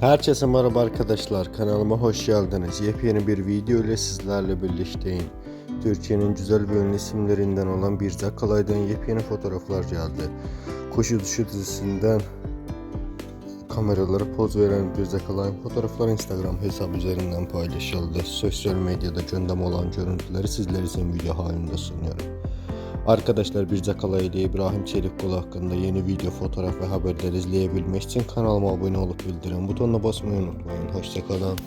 Herkese merhaba arkadaşlar. Kanalıma hoş geldiniz. Yepyeni bir video ile sizlerle birlikteyim. Türkiye'nin güzel ve ünlü isimlerinden olan bir Zakalay'dan yepyeni fotoğraflar geldi. Kuş Uçuşu dizisinden kameralara poz veren bir Zakalay'ın fotoğrafları Instagram hesabı üzerinden paylaşıldı. Sosyal medyada gündem olan görüntüleri sizler için video halinde sunuyorum. Arkadaşlar bir Zakala ile İbrahim Çelikkol hakkında yeni video, fotoğraf ve haberler izleyebilmek için kanalıma abone olup bildirim butonuna basmayı unutmayın. Hoşçakalın.